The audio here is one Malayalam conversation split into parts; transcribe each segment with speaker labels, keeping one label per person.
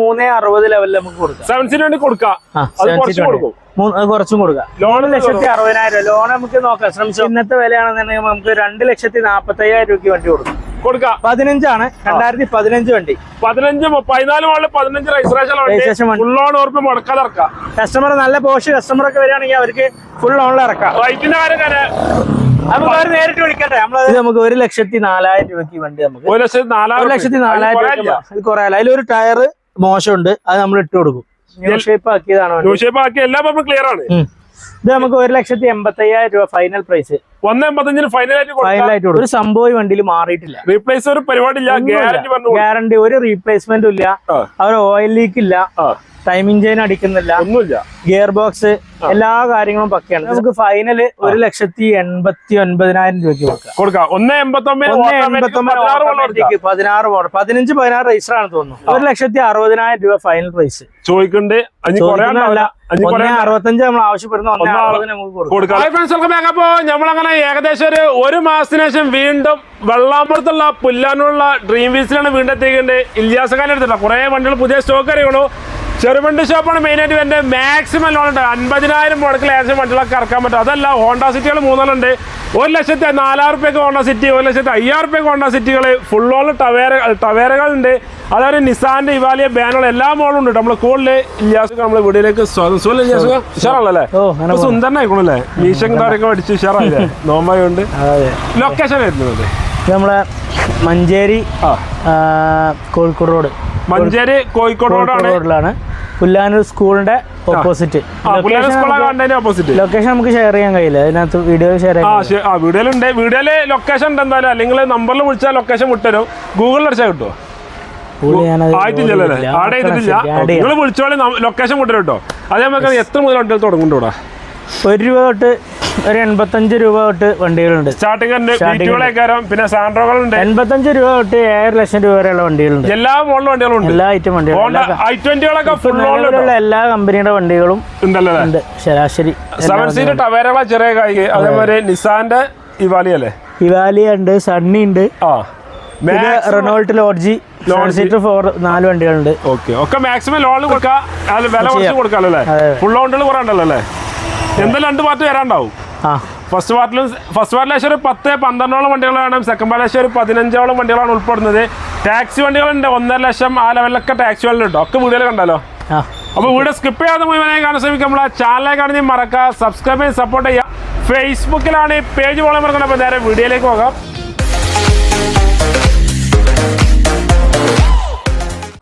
Speaker 1: മൂന്നേ അറുപത് ലെവലിൽ നമുക്ക് കൊടുക്കാം.
Speaker 2: സെവൻ സീറ്റ് വേണ്ടി കൊടുക്കാം. കുറച്ച്
Speaker 1: മൂന്ന് കുറച്ചും കൊടുക്കാം.
Speaker 2: ലോൺ
Speaker 1: ലക്ഷത്തി അറുപതിനായിരം രൂപ. ലോൺ നമുക്ക് നോക്കാം. ശ്രമിച്ചു. ഇന്നത്തെ വിലയാണെന്നുണ്ടെങ്കിൽ നമുക്ക് രണ്ട് ലക്ഷത്തി നാപ്പത്തി അയ്യായിരം രൂപയ്ക്ക് വണ്ടി കൊടുക്കും.
Speaker 2: കൊടുക്കാം.
Speaker 1: പതിനഞ്ചാണ്. രണ്ടായിരത്തി പതിനഞ്ച് വണ്ടി.
Speaker 2: പതിനഞ്ച് പതിനാല് മോളിൽ പതിനഞ്ച് രജിസ്ട്രേഷൻ
Speaker 1: വണ്ടി.
Speaker 2: ഫുൾ ലോൺ ഉറപ്പ് മുടക്കാതെ ഇറക്കാം.
Speaker 1: കസ്റ്റമർ നല്ല പോഷ് കസ്റ്റമർ ഒക്കെ വരികയാണെങ്കിൽ അവർക്ക് ഫുൾ ലോണിൽ ഇറക്കാം.
Speaker 2: റൈറ്റിന്റെ കാര്യം
Speaker 1: നമുക്ക് നേരിട്ട് വിളിക്കട്ടെ. നമുക്ക് ഒരു ലക്ഷത്തി നാലായിരം രൂപയ്ക്ക് വണ്ടി നമുക്ക്
Speaker 2: ഒരു ലക്ഷത്തി നാലായിരം
Speaker 1: ലക്ഷത്തി നാലായിരം കുറേ അല്ല അതിലൊരു ടയർ മോശമുണ്ട് അത് നമ്മൾ ഇട്ട് കൊടുക്കും. ഷേപ്പ് ആക്കിയതാണ്
Speaker 2: ആക്കി എല്ലാം ഇപ്പൊ ക്ലിയർ ആണ്.
Speaker 1: ഇത് നമുക്ക് ഒരു ലക്ഷത്തി എൺപത്തി അയ്യായിരം രൂപ ഫൈനൽ പ്രൈസ്
Speaker 2: ഒന്ന് എൺപത്തഞ്ചിന്
Speaker 1: ഒരു സംഭവം വണ്ടിയിൽ മാറിയിട്ടില്ല.
Speaker 2: റീപ്ലേസ് ഒരു പരിപാടി ഇല്ല ഗ്യാരണ്ടി
Speaker 1: ഒരു റീപ്ലേസ്മെന്റും ഇല്ല. അവർ ഓയിൽ ലീക്ക് ഇല്ല. ടൈമിംഗ് ചെയിൻ അടിക്കുന്നില്ല.
Speaker 2: ഒന്നുമില്ല.
Speaker 1: ഗിയർ ബോക്സ് എല്ലാ കാര്യങ്ങളും പക്കയാണ്. നമുക്ക് ഫൈനൽ ഒരു ലക്ഷത്തി എൺപത്തി ഒൻപതിനായിരം രൂപയ്ക്ക് കൊടുക്കാം.
Speaker 2: കൊടുക്കാം. ഒന്ന് എൺപത്തി
Speaker 1: പതിനാറ് മോഡൽ പതിനഞ്ച് പതിനാറ് രജിസ്റ്റർ ആണ് തോന്നുന്നു. ഒരു ലക്ഷത്തി അറുപതിനായിരം രൂപ ഫൈനൽ പ്രൈസ്
Speaker 2: ചോദിക്കുന്നുണ്ട് ഞമ്മളങ്ങനെ
Speaker 1: ഒന്നേ അറുപത്തഞ്ച് നമ്മൾ ആവശ്യപ്പെടുന്ന ഒന്നേ അറുപതിന് നമുക്ക് കൊടുക്കാം.
Speaker 2: നമ്മളങ്ങനെ ഏകദേശം ഒരു ഒരു മാസത്തിന് ശേഷം വീണ്ടും വെള്ളാമ്പുറത്തുള്ള പുല്ലാനുള്ള ഡ്രീം വീൽസിലാണ് വീണ്ടും എത്തിക്കേണ്ടത് ഇല്യാസക്കാരൻ എടുത്തിട്ടില്ല കുറേ വണ്ടികൾ പുതിയ സ്റ്റോക്ക് അറിയണു ചെറുവണ്ടി ഷോപ്പാണ് മെയിനായിട്ട് എന്റെ മാക്സിമം ലോൺ ഉണ്ട്. അൻപതിനായിരം മുടക്ക് ഏകദേശം വണ്ടികളൊക്കെ ഇറക്കാൻ പറ്റും. അതല്ല ഹോണ്ട സിറ്റികൾ മൂന്നെണ്ണുണ്ട് ഒരു ലക്ഷത്തി നാലായിരം റുപ്യക്ക് ഹോണ്ട സിറ്റി ഒരു ലക്ഷത്തി അയ്യായിരം റുപ്യക്ക് ഹോണ്ട സിറ്റികൾ ഫുൾ ഓൾ ടവേര ടവേരകളുണ്ട് അതായത് നിസാന്റെ ഇവാലിയ ബാനുകൾ എല്ലാ മോളും ഉണ്ട്. നമ്മൾ കൂടുതൽ ഇല്ലാസ് നമ്മൾ വീടിലേക്ക് സുഖം ഇല്ലാസ് ഉഷാറല്ലേ. സുന്ദരനായിക്കോണല്ലേ മീശങ്കാരൊക്കെ പഠിച്ച് ഉഷാറായില്ലേ? നോമ്പായുണ്ട്
Speaker 1: അതെ.
Speaker 2: ലൊക്കേഷൻ
Speaker 1: ആയിരുന്നു നമ്മളെ മഞ്ചേരി കോഴിക്കോട് റോഡ്.
Speaker 2: മഞ്ചേരി കോഴിക്കോട് റോഡാണ്
Speaker 1: പുല്ലാനൂർ സ്കൂളിന്റെ ഓപ്പോസിറ്റ്
Speaker 2: ഓപ്പോസിറ്റ്
Speaker 1: ലൊക്കേഷൻ നമുക്ക് ഷെയർ ചെയ്യാൻ കഴിയില്ല. അതിനകത്ത് വീഡിയോ ഷെയർ
Speaker 2: ചെയ്യാം വീഡിയോയിലുണ്ട്. വീഡിയോയിൽ ലൊക്കേഷൻ ഉണ്ട് എന്തായാലും. അല്ലെങ്കിൽ നമ്പറിൽ വിളിച്ചാൽ ലൊക്കേഷൻ വിട്ടുതരും. ഗൂഗിളിൽ അടിച്ചാൽ കിട്ടുമോ ആയിട്ടില്ലല്ലേ ആടെ ചെയ്തിട്ടില്ല നിങ്ങൾ വിളിച്ചോളെ ലൊക്കേഷൻ വിട്ടുതരും കേട്ടോ. അതേ നമുക്ക് എത്ര മുതൽ തുടങ്ങും തുടങ്ങുന്നുണ്ടോ
Speaker 1: ഒരു രൂപ തൊട്ട് ഒരു എൺപത്തഞ്ച് രൂപ തൊട്ട് വണ്ടികളുണ്ട്.
Speaker 2: സ്റ്റാർട്ടിംഗ് പിന്നെ സാൻഡ്രോകളുണ്ട്
Speaker 1: എൺപത്തഞ്ച് രൂപ തൊട്ട് ഏഴര ലക്ഷം രൂപ വരെയുള്ള വണ്ടികളുണ്ട്.
Speaker 2: എല്ലാ മോഡലും വണ്ടികളുണ്ട്
Speaker 1: എല്ലാ ഐറ്റം വണ്ടികളും എല്ലാ കമ്പനിയുടെ വണ്ടികളും ഉണ്ട്. ശരാശരി
Speaker 2: സെവൻ സീറ്റ് ടവേരകളെ ചെറിയ കായിക അതേപോലെ നിസാന്റെ ഇവാലി അല്ലേ?
Speaker 1: ഇവാലി ഉണ്ട് സണ്ണി ഉണ്ട്.
Speaker 2: ആ.
Speaker 1: റെനോൾട്ട് ലോഡ്ജി സീറ്റർ ഫോർ നാല് വണ്ടികളുണ്ട്.
Speaker 2: ഓക്കെ ഒക്കെ മാക്സിമം ലോൺ കൊടുക്കാം. വില കുറച്ച് കൊടുക്കാമല്ലോ അല്ലേ. ഫുൾ ലോണുകൾ കുറേ ഉണ്ടല്ലോ അല്ലേ? എന്തായാലും രണ്ട് പാർട്ട് വരാണ്ടാവും. ഫസ്റ്റ് പാർട്ടിലും ഫസ്റ്റ് പാർട്ടിൽ ഏകദേശം ഒരു പത്ത് പന്ത്രണ്ടോളം വണ്ടികളാണ് വേണം സെക്കൻഡ് പാർട്ടിൽ ഏകദേശം ഒരു പതിനഞ്ചോളം വണ്ടികളാണ് ഉൾപ്പെടുന്നത്. ടാക്സി വണ്ടികളുണ്ട്. ഒന്നര ലക്ഷം ആ ലെവലിലൊക്കെ ടാക്സി വണ്ടികളുണ്ട്. ഒക്കെ വീടുകൾ കണ്ടല്ലോ അപ്പോൾ വീഡിയോ സ്കിപ്പ് ചെയ്യാതെ മുഴുവനായി കാണാൻ ശ്രമിക്കുക നമ്മളെ ചാനലിലെ കാണുന്ന മറക്കുക സബ്സ്ക്രൈബ് ചെയ്ത് സപ്പോർട്ട് ചെയ്യുക. ഫേസ്ബുക്കിലാണ് ഈ പേജ് പോലെ മറക്കണം അപ്പോൾ നേരെ വീഡിയോയിലേക്ക് പോകാം.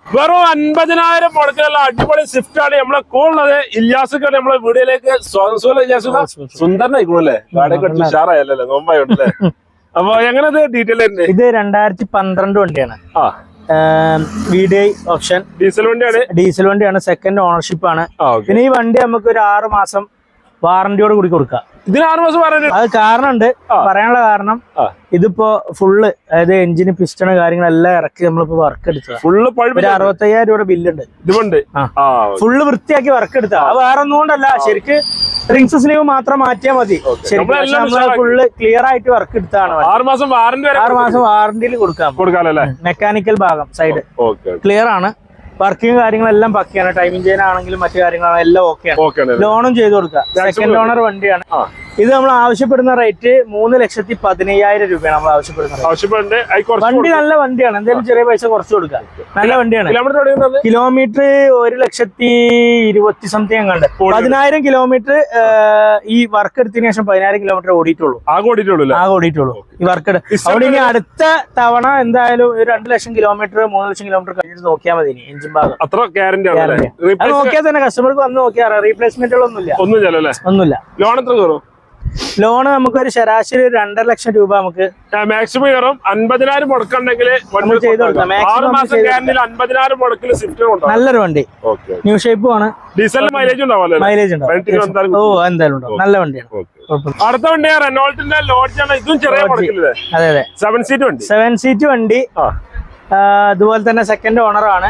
Speaker 2: വെറും അൻപതിനായിരം മുടക്കിലുള്ള അടിപൊളി സ്വിഫ്റ്റ് ആണ് നമ്മളെ കൂടുന്നത് ഇല്ലാസുക്കാണ് നമ്മളെ വീടിലേക്ക് സുന്ദരനായിക്കോളല്ലേ ഗാഡിയൊക്കെ അപ്പൊ എങ്ങനെ ഡീറ്റെയിൽ
Speaker 1: ഇത് രണ്ടായിരത്തി പന്ത്രണ്ട് വണ്ടിയാണ്.
Speaker 2: ആ.
Speaker 1: V D I option
Speaker 2: diesel വണ്ടിയാണ്?
Speaker 1: ഡീസൽ വണ്ടിയാണ് സെക്കൻഡ് ഓണർഷിപ്പ് ആണ്. പിന്നെ ഈ വണ്ടി നമുക്ക് ഒരു ആറ് മാസം വാറന്റിയോട് കൂടി കൊടുക്കുക.
Speaker 2: ഇതിന് ആറ് മാസം വാറന്റി
Speaker 1: അത് കാരണമുണ്ട്. പറയാനുള്ള കാരണം ഇതിപ്പോ ഫുള്ള് അതായത് എഞ്ചിന് പിസ്റ്റണ് കാര്യങ്ങളെല്ലാം ഇറക്കി നമ്മളിപ്പോ വർക്ക് എടുത്തത്.
Speaker 2: ഫുള്ള്
Speaker 1: ഒരു അറുപത്തയ്യായിരം രൂപയുടെ ബില്ലുണ്ട്.
Speaker 2: ഇതുണ്ട്
Speaker 1: ഫുള്ള് വൃത്തിയാക്കി വർക്ക് എടുത്ത അത് വേറെ ഒന്നുകൊണ്ടല്ല ശരിക്ക് റിങ്സ് സ്ലീവ് മാത്രം മാറ്റിയാൽ മതി. ശരിക്കും ഫുള്ള് ക്ലിയർ ആയിട്ട് വർക്ക് എടുത്താണ്.
Speaker 2: ആറ് മാസം വാറന്റി
Speaker 1: ആറ് മാസം വാറന്റിയിൽ കൊടുക്കാം. മെക്കാനിക്കൽ ഭാഗം സൈഡ് ക്ലിയർ ആണ്. വർക്കിംഗ് കാര്യങ്ങളെല്ലാം പക്കയാണ്. ടൈമിംഗ് ചെയിൻ ആണെങ്കിലും മറ്റു കാര്യങ്ങളാണെങ്കിലും എല്ലാം ഓക്കെയാണ് ലോണും ചെയ്തു കൊടുക്കാം സെക്കൻഡ് ഓണർ വണ്ടിയാണ്.
Speaker 2: ആ.
Speaker 1: ഇത് നമ്മൾ ആവശ്യപ്പെടുന്ന റേറ്റ് മൂന്ന് ലക്ഷത്തി പതിനയ്യായിരം രൂപയാണ് നമ്മൾ
Speaker 2: ആവശ്യപ്പെടുന്നത്.
Speaker 1: വണ്ടി നല്ല വണ്ടിയാണ്. എന്തെങ്കിലും ചെറിയ പൈസ കുറച്ച് കൊടുക്കാം. നല്ല വണ്ടിയാണ്.
Speaker 2: കിലോമീറ്റർ
Speaker 1: ഒരു ലക്ഷത്തി ഇരുപത്തി സംതിങ് എങ്ങാണ്ട്. പതിനായിരം കിലോമീറ്റർ ഈ വർക്ക് എടുത്തതിന് ശേഷം പതിനായിരം കിലോമീറ്റർ ഓടിയിട്ടുള്ളൂ.
Speaker 2: ആകെ ഓടിയിട്ടുള്ളൂ അല്ലേ?
Speaker 1: ആകെ ഓടിയിട്ടുള്ളൂ. ഈ വർക്ക് അവിടെ ഇനി അടുത്ത തവണ എന്തായാലും ഒരു രണ്ട് ലക്ഷം കിലോമീറ്റർ മൂന്ന് ലക്ഷം കിലോമീറ്റർ കഴിഞ്ഞിട്ട് നോക്കിയാൽ മതി എഞ്ചിൻ ഭാഗം.
Speaker 2: അത്ര ഗ്യാരണ്ടി
Speaker 1: നോക്കിയാൽ തന്നെ കസ്റ്റമർക്ക് വന്ന് നോക്കിയാൽ റീപ്ലേസ്മെന്റുകളൊന്നുമില്ല ഒന്നുമില്ല.
Speaker 2: ലോൺ എത്ര കയറും?
Speaker 1: ലോണ് നമുക്ക് ഒരു ശരാശരി ഒരു രണ്ടര ലക്ഷം രൂപ നമുക്ക്
Speaker 2: മാക്സിമം കയറും അൻപതിനായിരം മുടക്കുണ്ടെങ്കിൽ അൻപതിനായിരം മുടക്കിൽ സ്വിഫ്റ്റ്
Speaker 1: നല്ലൊരു വണ്ടി. ന്യൂ ഷേപ്പും ആണ്.
Speaker 2: ഡീസലിന് മൈലേജ് ഉണ്ടാവും.
Speaker 1: മൈലേജ് ഉണ്ടാവും ഓ എന്തായാലും ഉണ്ടാവും. നല്ല വണ്ടിയാണ്.
Speaker 2: അടുത്ത വണ്ടി റെനോൾട്ടിന്റെ ലോഡ്ജാണ് ഇതും ചെറിയ
Speaker 1: അതെ അതെ.
Speaker 2: സെവൻ സീറ്റ് വണ്ടി.
Speaker 1: സെവൻ സീറ്റ് വണ്ടി. അതുപോലെ തന്നെ സെക്കൻഡ് ഓണറാണ്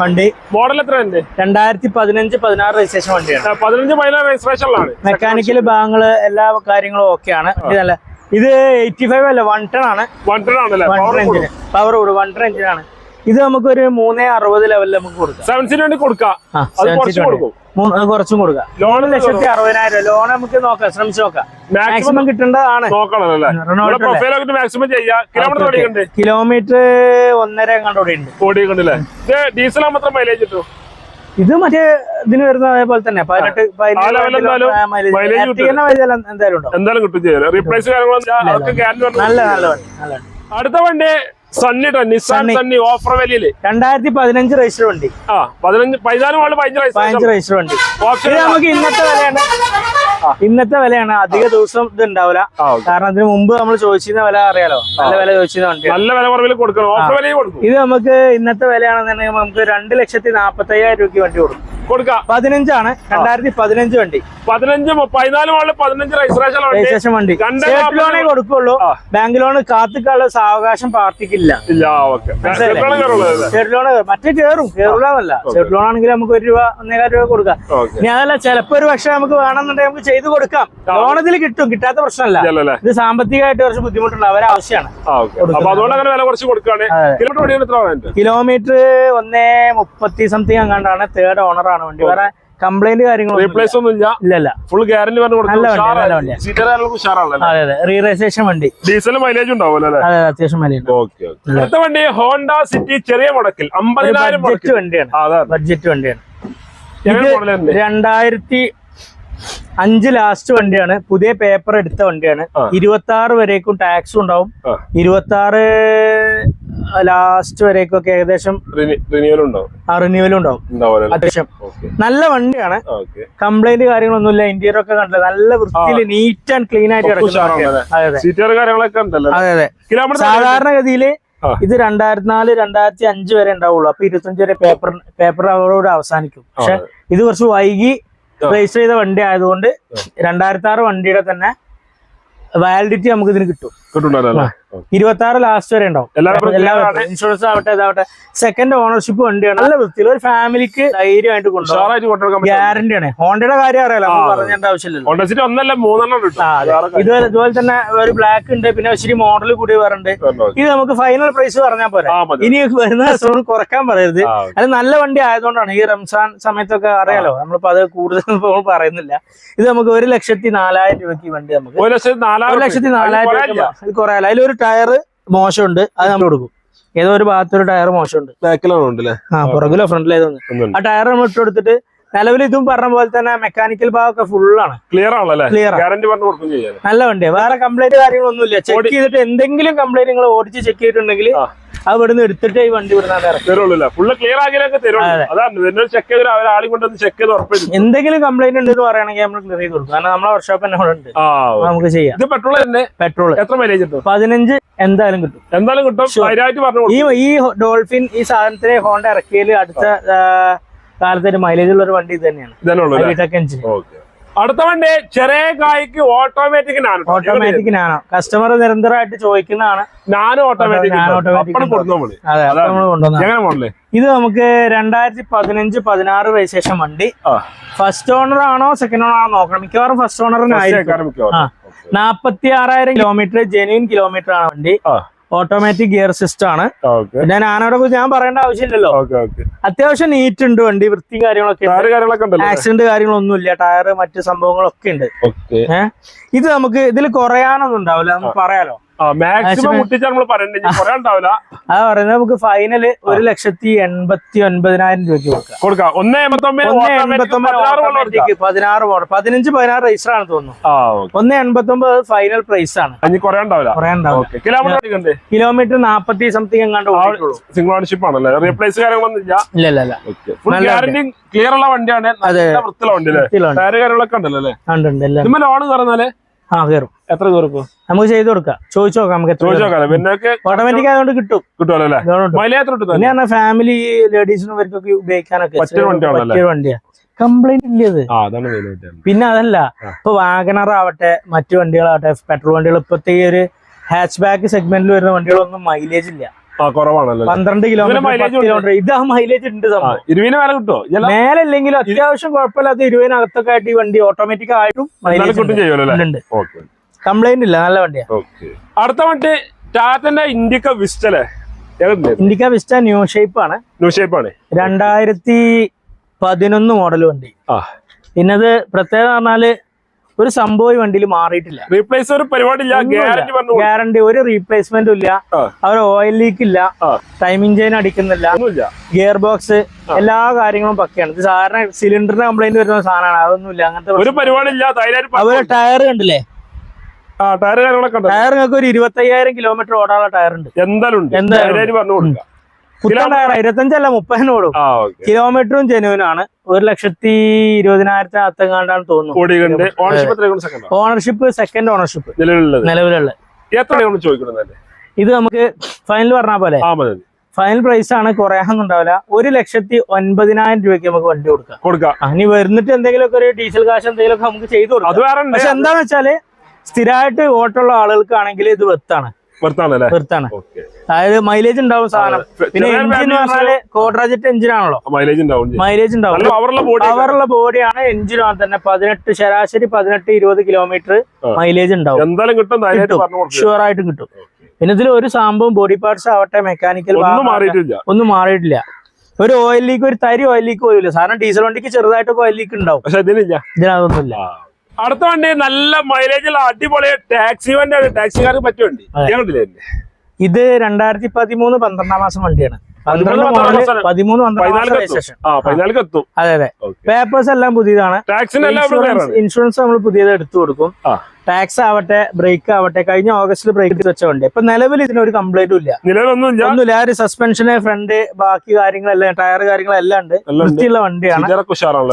Speaker 1: വണ്ടി.
Speaker 2: മോഡൽ എത്ര
Speaker 1: രണ്ടായിരത്തി പതിനഞ്ച് പതിനാറ് രജിസ്ട്രേഷൻ വണ്ടിയാണ്.
Speaker 2: പതിനഞ്ച് പതിനാറ് രജിസ്ട്രേഷനിലാണ്
Speaker 1: മെക്കാനിക്കൽ ഭാഗങ്ങൾ എല്ലാ കാര്യങ്ങളും ഓക്കെ ആണ്. ഇത് എയ്റ്റി ഫൈവ് അല്ല വൺ ടൺ ആണ്.
Speaker 2: വൺ ടൺ
Speaker 1: ആണ് പവർ കൂടും വൺ ടൺ എഞ്ചിനാണ് ഇത് നമുക്ക് ഒരു മൂന്നേ അറുപത് ലെവലിൽ നമുക്ക് കൊടുക്കാം.
Speaker 2: സെവൻ സീറ്റ് വേണ്ടി കൊടുക്കാം. കുറച്ച് കൊടുക്കും. ലോൺ
Speaker 1: ലക്ഷത്തി അറുപതിനായിരം ലോൺ നമുക്ക് നോക്കാം ശ്രമിച്ചു നോക്കാം.
Speaker 2: മാക്സിമം
Speaker 1: കിട്ടേണ്ടതാണ്.
Speaker 2: കിലോമീറ്റർ
Speaker 1: ഒന്നര ഉണ്ട്.
Speaker 2: ഡീസൽ മൈലേജ് കിട്ടും?
Speaker 1: ഇത് മറ്റേ ഇതിന് വരുന്ന അതേപോലെ തന്നെ പതിനെട്ട്
Speaker 2: എന്തായാലും കിട്ടും.
Speaker 1: നല്ല നല്ല
Speaker 2: അടുത്ത വണ്ടി സണ്ണി നിസാൻ
Speaker 1: സണ്ണി.
Speaker 2: ഓഫർ വിലയിൽ
Speaker 1: രണ്ടായിരത്തി പതിനഞ്ച് രജിസ്റ്റർ വണ്ടി.
Speaker 2: ആ പതിനഞ്ച് പതിനാല് മോളിൽ പതിനഞ്ച്
Speaker 1: പതിനഞ്ച് രജിസ്റ്റർ വണ്ടി. ഇത് നമുക്ക് ഇന്നത്തെ വിലയാണ്. ഇന്നത്തെ വിലയാണ്. അധിക ദിവസം ഇത് ഉണ്ടാവില്ല കാരണം അതിന് മുമ്പ് നമ്മൾ ചോദിച്ചിരുന്ന വില അറിയാലോ? നല്ല വില ചോദിച്ചിരുന്ന വണ്ടി
Speaker 2: നല്ല വില കുറവിൽ കൊടുക്കണം. ഓഫർ വിലയും കൊടുക്കും.
Speaker 1: ഇത് നമുക്ക് ഇന്നത്തെ വിലയാണെന്നുണ്ടെങ്കിൽ നമുക്ക് രണ്ട് ലക്ഷത്തി നാപ്പത്തി അയ്യായിരം രൂപയ്ക്ക് വണ്ടി കൊടുക്കും.
Speaker 2: കൊടുക്കാം.
Speaker 1: പതിനഞ്ചാണ്. രണ്ടായിരത്തി പതിനഞ്ച് വണ്ടി.
Speaker 2: പതിനഞ്ച് പതിനാല് മോളിൽ പതിനഞ്ച് രജിസ്ട്രേഷൻ വണ്ടി.
Speaker 1: രജിസ്ട്രേഷൻ വണ്ടി. ലോണേ കൊടുക്കുള്ളൂ. ബാങ്ക് ലോൺ കാത്തിക്കാനുള്ള സാവകാശം പാർട്ടിക്കില്ല. സ്റ്റേറ്റ് ലോൺ മറ്റേ കേറും കേറില്ല സ്റ്റേറ്റ് ലോൺ ആണെങ്കിൽ നമുക്ക് ഒരു രൂപ ഒന്നേകാൽ രൂപ കൊടുക്കാം. ഞാനല്ല ചിലപ്പോ ഒരു പക്ഷെ നമുക്ക് വേണമെന്നുണ്ടെങ്കിൽ നമുക്ക് ചെയ്ത് കൊടുക്കാം. ലോൺ ഇതിൽ കിട്ടും. കിട്ടാത്ത പ്രശ്നമല്ല. ഇത് സാമ്പത്തികമായിട്ട് കുറച്ച് ബുദ്ധിമുട്ടുണ്ട്. അവരെ ആവശ്യമാണ്.
Speaker 2: കിലോമീറ്റർ
Speaker 1: ഒന്നേ മുപ്പത്തി സംതിങ് അങ്ങാണ്ടാണ് തേർഡ് ഓണറാണ് വണ്ടി. വേറെ കംപ്ലൈന്റ് കാര്യങ്ങളൊന്നും
Speaker 2: ഒന്നും ഇല്ല. ഫുൾ ഗ്യാരണ്ടി
Speaker 1: അതെ അതെ. വണ്ടി.
Speaker 2: ഡീസൽ മൈലേജ് ഉണ്ടാവുമല്ലോ
Speaker 1: അതെ അത്യാവശ്യം
Speaker 2: ഓക്കെ അടുത്ത വണ്ടി ഹോണ്ട സിറ്റി ചെറിയ മുടക്കിൽ അമ്പതിനായിരം
Speaker 1: ബഡ്ജറ്റ്
Speaker 2: മുടക്കിൽ
Speaker 1: വണ്ടിയാണ്. ബഡ്ജറ്റ് വണ്ടിയാണ്? രണ്ടായിരത്തി അഞ്ച് ലാസ്റ്റ് വണ്ടിയാണ്. പുതിയ പേപ്പർ എടുത്ത വണ്ടിയാണ്. ഇരുപത്തി ആറ് വരേക്കും ടാക്സും ഉണ്ടാവും. ഇരുപത്തി ആറ് ലാസ്റ്റ് വരേക്കൊക്കെ ഏകദേശം
Speaker 2: റിന്യൂവൽ ഉണ്ടാവും
Speaker 1: അത്യാവശ്യം. നല്ല വണ്ടിയാണ്. കംപ്ലൈന്റ് കാര്യങ്ങളൊന്നുമില്ല. ഇന്റീരിയർ ഒക്കെ കണ്ടില്ല. നല്ല വൃത്തിയിൽ നീറ്റ് ആൻഡ് ക്ലീൻ ആയിട്ട്.
Speaker 2: അല്ലേ?
Speaker 1: അതെ അതെ.
Speaker 2: ആ.
Speaker 1: ഇത് രണ്ടായിരത്തി നാല് രണ്ടായിരത്തി അഞ്ച് വരെ? ഉണ്ടാവുള്ളൂ. അപ്പൊ ഇരുപത്തഞ്ച് വരെ പേപ്പർ പേപ്പർ അവരോട് അവസാനിക്കും. പക്ഷെ ഇത് കുറച്ച് വൈകി രജിസ്റ്റർ ചെയ്ത വണ്ടി ആയതുകൊണ്ട് രണ്ടായിരത്തി ആറ് വണ്ടിയുടെ തന്നെ വാലിഡിറ്റി നമുക്ക് ഇതിന് കിട്ടും. ഇരുപത്തി ആറ് ലാസ്റ്റ് വരെ ഉണ്ടാവും. ഇൻഷുറൻസ് ആവട്ടെ ഇതാവട്ടെ. സെക്കൻഡ് ഓണർഷിപ്പ് വണ്ടിയാണ്. നല്ല വൃത്തിയിൽ ഒരു ഫാമിലിക്ക് ധൈര്യമായിട്ട് കൊണ്ടുപോകും. ഗ്യാരണ്ടി ആണ്. ഹോണ്ടയുടെ കാര്യം അറിയാലോ? പറഞ്ഞേണ്ട ആവശ്യമില്ലല്ലോ.
Speaker 2: വേറെ
Speaker 1: ഇതുപോലെ തന്നെ ഒരു ബ്ലാക്ക് ഉണ്ട് പിന്നെ ഇച്ചിരി മോഡൽ കൂടി വേറുണ്ട് ഇത് നമുക്ക് ഫൈനൽ പ്രൈസ് പറഞ്ഞാൽ പോരാ. ഇനി വരുന്ന ദിവസം കുറയ്ക്കാൻ പറയരുത്. അത് നല്ല വണ്ടി ആയതുകൊണ്ടാണ് ഈ റംസാൻ സമയത്തൊക്കെ അറിയാലോ. നമ്മളിപ്പോ അത് കൂടുതൽ പറയുന്നില്ല. ഇത് നമുക്ക് ഒരു ലക്ഷത്തി നാലായിരം രൂപയ്ക്ക് വണ്ടി നമുക്ക്
Speaker 2: ഒരു ലക്ഷത്തി നാലായിരം
Speaker 1: ഒരു ലക്ഷത്തി കുറെ. അതിലൊരു ടയർ മോശമുണ്ട്. അത് നമ്മൾ കൊടുക്കും. ഏതോ ഒരു ഭാഗത്ത് ഒരു ടയർ മോശമുണ്ട്.
Speaker 2: ബാക്കിലാണ് ഉണ്ടല്ലേ
Speaker 1: ആ പുറകിലോ ഫ്രണ്ടിലോ
Speaker 2: ഏതോ
Speaker 1: ആ ടയർ നമ്മൾ ഇട്ട് കൊടുത്തിട്ട് നിലവിൽ ഇതും പറഞ്ഞ പോലെ തന്നെ മെക്കാനിക്കൽ ഭാഗമൊക്കെ ഫുള്ളാണ്
Speaker 2: ക്ലിയർ ആണല്ലേ ക്ലിയർ
Speaker 1: നല്ല വണ്ടിയാണ് വേറെ കംപ്ലൈന്റ് കാര്യങ്ങളൊന്നും ഇല്ല ചെക്ക് ചെയ്തിട്ട് എന്തെങ്കിലും കംപ്ലൈന്റ് നിങ്ങൾ ഓടിച്ച് ചെക്ക് ചെയ്തിട്ടുണ്ടെങ്കിൽ. അത് ഇവിടുന്ന് എടുത്തിട്ട് ഈ വണ്ടി ഇവിടുന്ന് ഇറക്കും.
Speaker 2: തരുള്ളൂ. ഫുള്ള് ക്ലിയർ തരുള്ളൂ ചെക്ക് ചെയ്ത് കൊണ്ടൊന്ന് ചെക്ക് ചെയ്ത് ഉറപ്പിച്ചു.
Speaker 1: എന്തെങ്കിലും കംപ്ലൈന്റ് ഉണ്ട് എന്ന് പറയുകയാണെങ്കിൽ നമ്മൾ ക്ലിയർ ചെയ്ത് കൊടുക്കും. കാരണം നമ്മളെ വർക്ക്ഷോപ്പ് തന്നെ ഉണ്ട്. നമുക്ക് ചെയ്യാം.
Speaker 2: ഇത് പെട്രോൾ തന്നെ?
Speaker 1: പെട്രോൾ
Speaker 2: എത്ര മൈലേജ് കിട്ടും?
Speaker 1: പതിനഞ്ച് എന്തായാലും കിട്ടും.
Speaker 2: എന്തായാലും കിട്ടും?
Speaker 1: ഈ ഈ ഡോൾഫിൻ ഈ സാധനത്തിനെ ഹോണ്ട ഇറക്കിയതിൽ അടുത്ത കാലത്ത് മൈലേജ് ഉള്ള ഒരു വണ്ടി ഇത് തന്നെയാണ്. Engine
Speaker 2: okay. അടുത്ത വണ്ടി ചെറിയ കായ്ക്ക് automatic Nano
Speaker 1: automatic Nano customer നിരന്തരമായിട്ട് ചോദിക്കുന്നതാണ്.
Speaker 2: നാനോ ഓട്ടോമാറ്റിക്
Speaker 1: നാനോ automatic
Speaker 2: അപ്പഴും
Speaker 1: അതെ അപ്പൊ നമ്മൾ കൊണ്ടുവന്ന
Speaker 2: എങ്ങനെ മോഡൽ?
Speaker 1: ഇത് നമുക്ക് രണ്ടായിരത്തി പതിനഞ്ച് പതിനാറ് രജിസ്ട്രേഷൻ വണ്ടി. ഫസ്റ്റ് ഓണർ ആണോ സെക്കൻഡ് ഓണർ ആണോ നോക്കണം. മിക്കവാറും ഫസ്റ്റ് ഓണറിനായിരിക്കും നാപ്പത്തി ആറായിരം കിലോമീറ്റർ ജെനുവിൻ കിലോമീറ്റർ ആണ് വണ്ടി. ഓട്ടോമാറ്റിക് ഗിയർ സിസ്റ്റം ആണ്. പിന്നെ ഞാനവിടെ കുറിച്ച് ഞാൻ പറയേണ്ട ആവശ്യമില്ലല്ലോ. അത്യാവശ്യം നീറ്റ് ഉണ്ട് വണ്ടി വൃത്തിയും കാര്യങ്ങളൊക്കെ ആക്സിഡന്റ് കാര്യങ്ങളൊന്നും ഇല്ല ടയർ മറ്റ് സംഭവങ്ങളൊക്കെ ഉണ്ട്.
Speaker 2: ഓക്കെ
Speaker 1: ഇത് നമുക്ക് ഇതിൽ കുറയാനൊന്നും ഉണ്ടാവില്ല. നമുക്ക് പറയാലോ?
Speaker 2: മാക്സിമം മുട്ടിച്ചാൽ നമ്മൾ പറയണ്ടേ? കുറെ ഉണ്ടാവില്ല.
Speaker 1: അത് പറയുന്നത് നമുക്ക് ഫൈനൽ ഒരു ലക്ഷത്തി എൺപത്തി ഒൻപതിനായിരം രൂപയ്ക്ക് കൊടുക്കാം.
Speaker 2: കൊടുക്കാം. ഒന്ന് എൺപത്തൊമ്പത് പതിനാറ്.
Speaker 1: മോഡൽ പതിനഞ്ച് പതിനാറ് രജിസ്റ്റർ ആണ് തോന്നുന്നു.
Speaker 2: ആ
Speaker 1: ഒന്ന് എൺപത്തൊമ്പത് ഫൈനൽ പ്രൈസ് ആണ്.
Speaker 2: ഇനി കുറെ ഉണ്ടാവില്ല.
Speaker 1: കുറേ ഉണ്ടാവും
Speaker 2: കിലോമീറ്റർ
Speaker 1: നാപ്പത്തി സംതിങ് എങ്ങാണ്ട്
Speaker 2: സിംഗിൾ ഓണർഷിപ്പ് ആണല്ലേ? റീപ്ലേസ് കാര്യങ്ങളൊന്നും ഇല്ല.
Speaker 1: ഇല്ല
Speaker 2: ഗ്യാരണ്ടി ക്ലിയർ ഉള്ള വണ്ടിയാണ്. വൃത്തിയുള്ള വണ്ടി. കാര്യങ്ങളൊക്കെ ഉണ്ടല്ലോ അല്ലേ? ഇതുമ്മ ലോൺ കയറുന്നാൽ
Speaker 1: ആ കയറും
Speaker 2: എത്ര കയറും
Speaker 1: നമുക്ക് ചെയ്ത് കൊടുക്കാം. ചോദിച്ചു നോക്കാം നമുക്ക് ഓട്ടോമാറ്റിക് ആയതുകൊണ്ട് കിട്ടും.
Speaker 2: കിട്ടുമല്ലോ
Speaker 1: ഫാമിലി ലേഡീസിനും ഇവർക്കൊക്കെ ഉപയോഗിക്കാനൊക്കെ
Speaker 2: പറ്റിയ
Speaker 1: കംപ്ലൈന്റ് ഇല്ല പിന്നെ അതല്ല. ഇപ്പൊ വാഗണർ ആവട്ടെ മറ്റു വണ്ടികളാവട്ടെ പെട്രോൾ വണ്ടികൾ ഇപ്പത്തെ ഈ ഒരു ഹാച്ച് ബാക്ക് സെഗ്മെന്റിൽ വരുന്ന വണ്ടികളൊന്നും മൈലേജ് ഇല്ല.
Speaker 2: കുറവാണല്ലോ.
Speaker 1: പന്ത്രണ്ട് കിലോമീറ്റർ ഇത് ആ മൈലേജ് ഉണ്ട്
Speaker 2: ഇരുപതിന്
Speaker 1: മേലെ
Speaker 2: ഇരുവിന് വില കിട്ടുമോ ഇല്ല
Speaker 1: മേലല്ലെങ്കിലും അത്യാവശ്യം കുഴപ്പമില്ലാത്ത ഇരുപതിനകത്തൊക്കെ ആയിട്ട് ഈ വണ്ടി ഓട്ടോമാറ്റിക് ആയിട്ടും
Speaker 2: കിട്ടും അല്ലേ?
Speaker 1: കംപ്ലൈന്റ് ഇല്ല നല്ല വണ്ടിയാ.
Speaker 2: ഓക്കെ. അടുത്ത വണ്ടി ടാറ്റന്റെ ഇന്ത്യക്ക വിസ്റ്റല്ലേ ഏകദേശം
Speaker 1: ഇൻഡിക്ക വിസ്റ്റ ന്യൂ ഷേപ്പ് ആണ്
Speaker 2: ന്യൂ ഷേപ്പ് ആണ്
Speaker 1: രണ്ടായിരത്തി പതിനൊന്ന് മോഡൽ വണ്ടി. പിന്നത് പ്രത്യേകത പറഞ്ഞാൽ ഒരു സംഭവം വണ്ടിയിൽ മാറിയിട്ടില്ല.
Speaker 2: റീപ്ലേസ് ഒരു പരിപാടിയില്ല ഗ്യാരണ്ടി
Speaker 1: ഒരു റീപ്ലേസ്മെന്റും ഇല്ല.
Speaker 2: അവർ
Speaker 1: അവർ ഓയിൽ ലീക്ക് ഇല്ല ടൈമിംഗ് ചെയിൻ അടിക്കുന്നില്ല. ഗിയർ ബോക്സ് എല്ലാ കാര്യങ്ങളും പക്കയാണ്. ഇത് സാധാരണ സിലിണ്ടറിന് കംപ്ലൈന്റ് വരുന്ന സാധനമാണ്. അതൊന്നുമില്ല. അങ്ങനത്തെ
Speaker 2: ഒരു പരിപാടിയില്ല
Speaker 1: അവരെ ടയർ കണ്ടില്ലേ?
Speaker 2: ടയർ കാര്യങ്ങളൊക്കെ
Speaker 1: ടയർ നിങ്ങൾക്ക് ഒരു ഇരുപത്തയ്യായിരം കിലോമീറ്റർ ഓടാനുള്ള ടയർ ഉണ്ട്.
Speaker 2: എന്തായാലും
Speaker 1: എന്തായാലും.
Speaker 2: പറഞ്ഞു കൊടുക്കാം
Speaker 1: പുത്തൻ ടയർ ഇരുപത്തഞ്ചല്ല മുപ്പതിന് കിലോമീറ്ററും ജെനുവിനാണ്. ഒരു ലക്ഷത്തി ഇരുപതിനായിരത്തി അകത്തെങ്ങാണ്ടാണ് തോന്നുന്നു.
Speaker 2: ഓണർഷിപ്പ് സെക്കൻഡ്
Speaker 1: ഓണർഷിപ്പ് നിലവിലുള്ള ഇത് നമുക്ക് ഫൈനൽ പറഞ്ഞ പോലെ. ഫൈനൽ പ്രൈസ് ആണ് കുറയാനൊന്നും ഉണ്ടാവില്ല. ഒരു ലക്ഷത്തി ഒൻപതിനായിരം രൂപയ്ക്ക് നമുക്ക് വണ്ടി കൊടുക്കാം.
Speaker 2: കൊടുക്കാം.
Speaker 1: ഇനി വരുന്നിട്ട് എന്തെങ്കിലുമൊക്കെ ഒരു ഡീസൽ കാശ് എന്തെങ്കിലുമൊക്കെ നമുക്ക് ചെയ്തു കൊടുക്കാം. പക്ഷെ എന്താണെന്ന് വെച്ചാൽ സ്ഥിരമായിട്ട് ഓട്ടമുള്ള ആളുകൾക്കാണെങ്കിൽ ഇത് വെത്താണ്.
Speaker 2: വെറുത്താണല്ലേ?
Speaker 1: അതായത് മൈലേജ് ഉണ്ടാവും സാധനം. പിന്നെ എഞ്ചിൻ പറഞ്ഞാൽ കോഡ്രാജറ്റ് എഞ്ചിൻ ആണല്ലോ.
Speaker 2: മൈലേജ് ഉണ്ടാവും
Speaker 1: മൈലേജ് ഉണ്ടാവും.
Speaker 2: പവറുള്ള ബോഡി
Speaker 1: പവറുള്ള ബോഡിയാണ് എഞ്ചിനാണ് തന്നെ പതിനെട്ട് ശരാശരി പതിനെട്ട് ഇരുപത് കിലോമീറ്റർ മൈലേജ് ഉണ്ടാവും.
Speaker 2: എന്തായാലും കിട്ടും
Speaker 1: ഷുവർ ആയിട്ടും കിട്ടും. പിന്നെ ഇതിൽ ഒരു സംഭവം ബോഡി പാർട്സ് ആവട്ടെ മെക്കാനിക്കൽ
Speaker 2: ഒന്നും മാറിയിട്ടില്ല.
Speaker 1: ഒരു ഓയിൽ ലീക്ക് ഒരു തരി ഓയിൽ ലീക്ക് പോയില്ല. സാധനം ഡീസൽ വണ്ടിക്ക് ചെറുതായിട്ടൊക്കെ ഓയിൽ ലീക്ക് ഉണ്ടാവും.
Speaker 2: പക്ഷെ ഇതിനില്ല
Speaker 1: ഇതിനകത്തൊന്നുമില്ല.
Speaker 2: ആ. അടുത്ത വണ്ടി നല്ല മൈലേജുള്ള അടിപൊളി ടാക്സി വണ്ടിയാണ് ടാക്സിക്കാർക്ക് പറ്റിയ വണ്ടി. ഞങ്ങളില്ലേ
Speaker 1: ഇത് രണ്ടായിരത്തി പതിമൂന്ന് പന്ത്രണ്ടാം മാസം വണ്ടിയാണ്.
Speaker 2: പതിനാലിക്ക് എത്തും.
Speaker 1: അതെ അതെ. പേപ്പേഴ്സ് എല്ലാം പുതിയതാണ്. ഇൻഷുറൻസ് നമ്മൾ പുതിയത് എടുത്തു കൊടുക്കും. ടാക്സ് ആവട്ടെ ബ്രേക്ക് ആവട്ടെ കഴിഞ്ഞ ഓഗസ്റ്റിൽ ബ്രേക്ക് എടുത്ത് വെച്ച വണ്ടി ഇപ്പൊ നിലവിൽ ഇതിനൊരു കംപ്ലൈന്റും ഇല്ല. ഒന്നുമില്ല. ആ ഒരു സസ്പെൻഷന് ഫ്രണ്ട് ബാക്കി കാര്യങ്ങളെല്ലാം ടയർ കാര്യങ്ങളെല്ലാം ഉണ്ട്. വൃത്തിയുള്ള വണ്ടിയാണ്.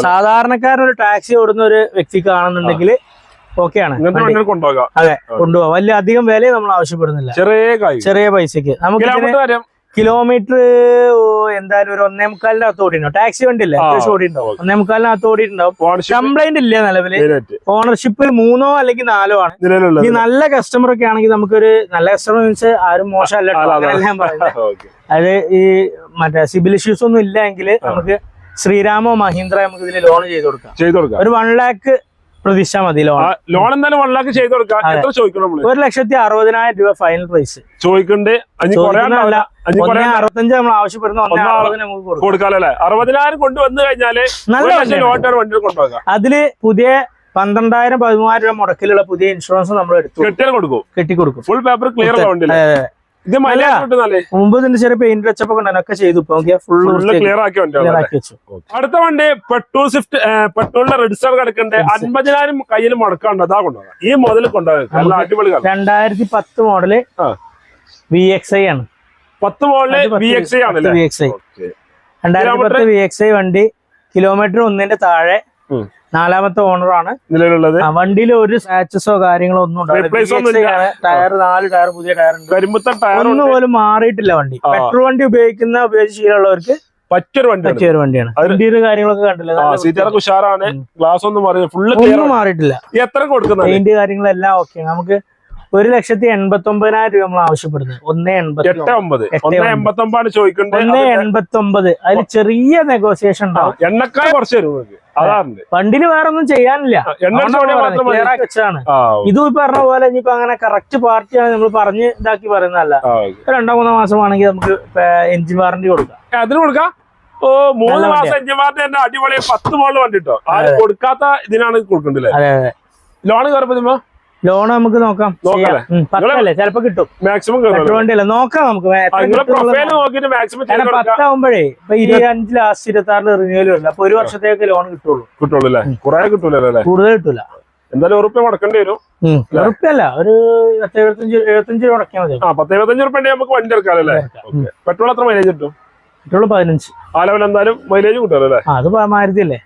Speaker 1: സാധാരണക്കാരൻ ഒരു ടാക്സി ഓടുന്ന ഒരു വ്യക്തിക്കാണെന്നുണ്ടെങ്കിൽ ഓക്കെയാണ്
Speaker 2: ഇങ്ങനത്തെ വണ്ടികൾ കൊണ്ടുപോകാം.
Speaker 1: അതെ കൊണ്ടുപോകാം. വലിയ അധികം വില നമ്മൾ ആവശ്യപ്പെടുന്നില്ല.
Speaker 2: ചെറിയ
Speaker 1: ചെറിയ പൈസക്ക് നമുക്ക്
Speaker 2: കിലോമീറ്റർ
Speaker 1: എന്തായാലും ഒരു ഒന്നേ മുക്കാലിന്റെ അകത്ത് ഓടിണ്ടാവും ടാക്സി വണ്ടി അല്ലേ
Speaker 2: ആ,
Speaker 1: അത്യാവശ്യം ഓടിണ്ടാവും ഒന്നേ മുക്കാലിനകത്ത് ഓടിയിട്ടുണ്ടാവും. കംപ്ലൈന്റ് ഇല്ല നിലവിൽ. ഓണർഷിപ്പ് മൂന്നോ അല്ലെങ്കിൽ നാലോ ആണ്. ഇനി നല്ല കസ്റ്റമർ ഒക്കെ ആണെങ്കിൽ നമുക്കൊരു നല്ല കസ്റ്റമർ മീൻസ് ആരും മോശമല്ല
Speaker 2: അതായത്
Speaker 1: അത് ഈ മറ്റേ സിബിൽ ഇഷ്യൂസ് ഒന്നും ഇല്ല എങ്കിൽ നമുക്ക് ശ്രീരാമോ മഹീന്ദ്ര നമുക്ക് ഇതിൽ ലോൺ ചെയ്ത് കൊടുക്കാം. ഒരു വൺ ലാക്ക് പ്രതീക്ഷ മതി ലോൺ
Speaker 2: ലോൺ എന്തായാലും വൺ ലാക്ക് ചെയ്ത് കൊടുക്കാം. എത്ര ചോദിക്കണം നമ്മൾ?
Speaker 1: ഒരു ലക്ഷത്തി അറുപതിനായിരം രൂപ ഫൈനൽ പ്രൈസ്
Speaker 2: ചോദിക്കണ്ടേ.
Speaker 1: അറുപത്തഞ്ച് നമ്മൾ ആവശ്യപ്പെടുന്ന
Speaker 2: കൊടുക്കാല്ലേ അറുപതിനായിരം കൊണ്ടുവന്നു കഴിഞ്ഞാൽ
Speaker 1: നല്ല
Speaker 2: കൊണ്ടുപോകാം.
Speaker 1: അതിൽ പുതിയ പന്ത്രണ്ടായിരം പതിമൂവായിരം രൂപ മുടക്കിലുള്ള പുതിയ ഇൻഷുറൻസ് നമ്മൾ എടുത്തു
Speaker 2: കെട്ടി കൊടുക്കും.
Speaker 1: കെട്ടിക്കൊടുക്കും.
Speaker 2: ഫുൾ പേപ്പർ ക്ലിയർ ഉള്ള വണ്ടിയില്ലേ
Speaker 1: അതെ, അതെ.
Speaker 2: ഇത് മൈലേജ്
Speaker 1: മുമ്പ് ഇതിന്റെ ചെറിയ പെയിന്റ് ടച്ചപ്പ് ഒക്കെ ഒക്കെ ചെയ്തു. ഇപ്പൊ നോക്കിയാൽ ഫുള്ള്
Speaker 2: ഫുള്ള് ക്ലിയർ ആക്കിയ വണ്ടിയാണ്
Speaker 1: ആക്കി വെച്ചു.
Speaker 2: അടുത്ത വണ്ടി പെട്രോൾ സ്വിഫ്റ്റ് പെട്രോളിന്റെ രജിസ്റ്റർ കിടക്കണ്ടേ അൻപതിനായിരം കയ്യിൽ മുടക്കാണ്ട് അതാ കൊണ്ടുപോകാം ഈ മോഡൽ കൊണ്ടുപോകാം അടിപൊളി.
Speaker 1: രണ്ടായിരത്തി പത്ത്
Speaker 2: മോഡൽ
Speaker 1: വി എക്സ് ഐ ആണ്.
Speaker 2: പത്ത് മോഡൽ വി എക്സ് ഐ ആണ്
Speaker 1: വി എക്സ് ഐ രണ്ടായിരത്തി പത്ത് വി എക്സ് ഐ വണ്ടി കിലോമീറ്റർ ഒന്നിന്റെ താഴെ. നാലാമത്തെ ഓണറാണ്
Speaker 2: നിലവിലുള്ളത്?
Speaker 1: വണ്ടിയിൽ ഒരു സ്ക്രാച്ചസോ കാര്യങ്ങളോ ഒന്നും ടയർ നാല് ടയർ പുതിയ ടയർ ഉണ്ട്.
Speaker 2: ടയർ
Speaker 1: ഒന്നും പോലും മാറിയിട്ടില്ല വണ്ടി. പെട്രോൾ വണ്ടി ഉപയോഗിക്കുന്ന ഉപയോഗിച്ച് ശീലമുള്ളവർക്ക്
Speaker 2: പറ്റിയൊരു വണ്ടിയാണ്.
Speaker 1: പറ്റിയ ഒരു വണ്ടിയാണ് ഇന്റീരിയർ കാര്യങ്ങളൊക്കെ കണ്ടില്ല?
Speaker 2: സീറ്ററൊക്കെ ഉഷാറാണ്. ഗ്ലാസ് ഒന്നും മാറി ഫുള്ള്
Speaker 1: മാറിയിട്ടില്ല.
Speaker 2: എത്ര കൊടുക്കുന്നത്
Speaker 1: പെയിന്റ് കാര്യങ്ങളെല്ലാം ഓക്കെ നമുക്ക് ഒരു ലക്ഷത്തി എൺപത്തി ഒമ്പതിനായിരം രൂപ നമ്മൾ ആവശ്യപ്പെടുന്നത്. ഒന്നേ എൺപത്തി
Speaker 2: എട്ട് ഒന്ന് എൺപത്തി
Speaker 1: ഒമ്പത് അതിൽ ചെറിയ നെഗോസിയേഷൻ ഉണ്ടാവും.
Speaker 2: എണ്ണക്കാർ കുറച്ച്
Speaker 1: വണ്ടിന് വേറെ ഒന്നും ചെയ്യാനില്ല. വെച്ചതാണ് ഇതും ഈ പറഞ്ഞ പോലെ ഇനിയിപ്പോ അങ്ങനെ കറക്റ്റ് പാർട്ടിയാണ് നമ്മൾ പറഞ്ഞ് ഇതാക്കി പറയുന്നതല്ല. രണ്ടോ മൂന്നോ മാസമാണെങ്കിൽ നമുക്ക് എഞ്ചിൻ വാറന്റി കൊടുക്കാം.
Speaker 2: അതിന് കൊടുക്കാം? ഓ മൂന്ന് മാസം അഞ്ചുമാരുടെ തന്നെ അടിപൊളി പത്ത് മോളിൽ വണ്ടി കിട്ടോ. ആരും കൊടുക്കാത്ത ഇതിനാണ് കൊടുക്കണ്ടല്ലേ ലോണ് കയറപ്പോ
Speaker 1: ലോൺ നമുക്ക് നോക്കാം. പത്തല്ലേ? ചിലപ്പോ കിട്ടും.
Speaker 2: മാക്സിമം
Speaker 1: നോക്കാം നമുക്ക്. പത്താവുമ്പോഴേ ഇപ്പൊ ഇരുപത്തഞ്ച് ലാസ്റ്റ് ഇരുപത്തി ആറിൽ റിന്യൂവൽ വരില്ല അപ്പൊ ഒരു വർഷത്തേക്ക് ലോൺ കിട്ടുള്ളൂ.
Speaker 2: കിട്ടുള്ളൂ കുറെ കിട്ടൂലല്ലോ
Speaker 1: കൂടുതൽ കിട്ടൂല.
Speaker 2: എന്തായാലും ഉറുപ്പ്യ മുടക്കേണ്ടി വരും.
Speaker 1: ഉറപ്പല്ല ഒരു പത്ത് എഴുപത്തഞ്ച് എഴുപത്തഞ്ച് രൂപ അടയ്ക്കാൻ മതി.
Speaker 2: പത്ത് എഴുപത്തഞ്ച് റുപ്യ നമുക്ക് വണ്ടി പെട്രോൾ എത്ര മൈലേജ് കിട്ടും?
Speaker 1: പെട്രോൾ പതിനഞ്ച്.
Speaker 2: ആ ലെവൽ എന്തായാലും മൈലേജ് കിട്ടുമല്ലോ
Speaker 1: അത് മാരുതി അല്ലേ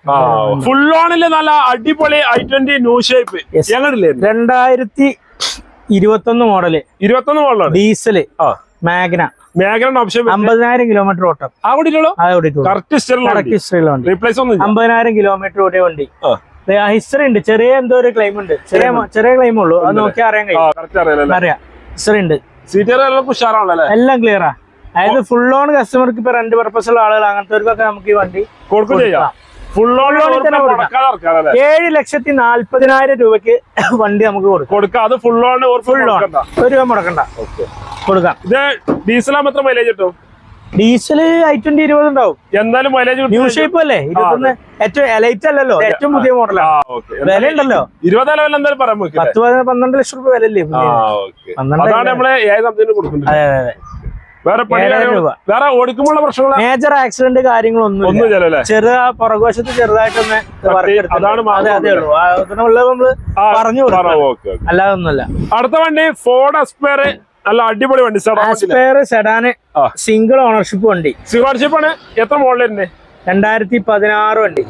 Speaker 2: ഫുൾ ഓണിൽ നല്ല അടിപൊളി ഐ ട്വന്റി ന്യൂ ഷേപ്പ്. ഞങ്ങളില്ലേ
Speaker 1: രണ്ടായിരത്തി ഇരുപത്തൊന്ന് മോഡൽ
Speaker 2: ഇരുപത്തൊന്ന്
Speaker 1: മോഡലാണ്
Speaker 2: ഡീസൽ
Speaker 1: മാഗ്ന
Speaker 2: മേഖലയുടെ ഓപ്ഷൻ
Speaker 1: അമ്പതിനായിരം കിലോമീറ്റർ ഓട്ടം.
Speaker 2: ആ
Speaker 1: ഓടിയിട്ടുള്ളൂ. അമ്പതിനായിരം കിലോമീറ്റർ ഓടിയ വണ്ടി. ഹിസ്റ്ററി ഉണ്ട്. ചെറിയ എന്തോ ഒരു ക്ലെയിം ഉണ്ട്. ചെറിയ ചെറിയ ക്ലെയിം ഉള്ളൂ. അത് നോക്കിയാൽ അറിയാൻ കഴിയും. അറിയാം. ഹിസ്റ്ററി ഉണ്ട്.
Speaker 2: എല്ലാം
Speaker 1: ക്ലിയറാ അതായത് ഫുൾ ഓൺ കസ്റ്റമർക്ക് ഇപ്പൊ രണ്ട് പർപ്പസ് ഉള്ള ആളുകൾ അങ്ങനത്തെ നമുക്ക് ഈ വണ്ടി
Speaker 2: കൊടുക്കും ഫുൾ ഓൺ
Speaker 1: ഏഴ് ലക്ഷത്തി നാല്പതിനായിരം രൂപക്ക് വണ്ടി നമുക്ക് കൊടുക്കാം.
Speaker 2: അത് ഫുൾ ഓൺ
Speaker 1: ഫുൾ ലോൺ ഒരു രൂപ മുടക്കണ്ട. കൊടുക്കാം.
Speaker 2: ഇത് ഡീസൽ എത്ര മൈലേജ് കിട്ടും?
Speaker 1: ഡീസൽ ഐ ട്വന്റി ഇരുപത് ഉണ്ടാവും.
Speaker 2: എന്തായാലും മൈലേജ്
Speaker 1: ന്യൂ ഷേപ്പ് അല്ലേ? ഇരുപത്തൊന്ന് ഏറ്റവും എലൈറ്റ് അല്ലല്ലോ. ഏറ്റവും പുതിയ മോഡലാണ് വില ഉണ്ടല്ലോ.
Speaker 2: ഇരുപതാം ലെവൽ എന്തായാലും പറയാൻ
Speaker 1: പത്ത് പന്ത്രണ്ട് ലക്ഷം രൂപ വില അല്ലേ പന്ത്രണ്ട് അതെ അതെ.
Speaker 2: വേറെ. വേറെ ഓടിക്കുമ്പോഴുള്ള പ്രശ്നങ്ങൾ
Speaker 1: മേജർ ആക്സിഡന്റ് കാര്യങ്ങളൊന്നും
Speaker 2: ഒന്നും
Speaker 1: ചെറുതാ പുറകുവശത്ത് ചെറുതായിട്ടൊന്ന് അതിനുള്ളത് നമ്മൾ പറഞ്ഞു അല്ലാതെ ഒന്നുമല്ല
Speaker 2: അടുത്ത വണ്ടി ഫോർഡ് എസ്പയർ നല്ല അടിപൊളി വണ്ടി സാർ
Speaker 1: ആസ്പയർ സെഡാന് സിംഗിൾ ഓണർഷിപ്പ് വണ്ടി.
Speaker 2: സിംഗിൾ ഓണർഷിപ്പ് ആണ്. എത്ര മോഡൽ
Speaker 1: രണ്ടായിരത്തി പതിനാറ് വണ്ടി.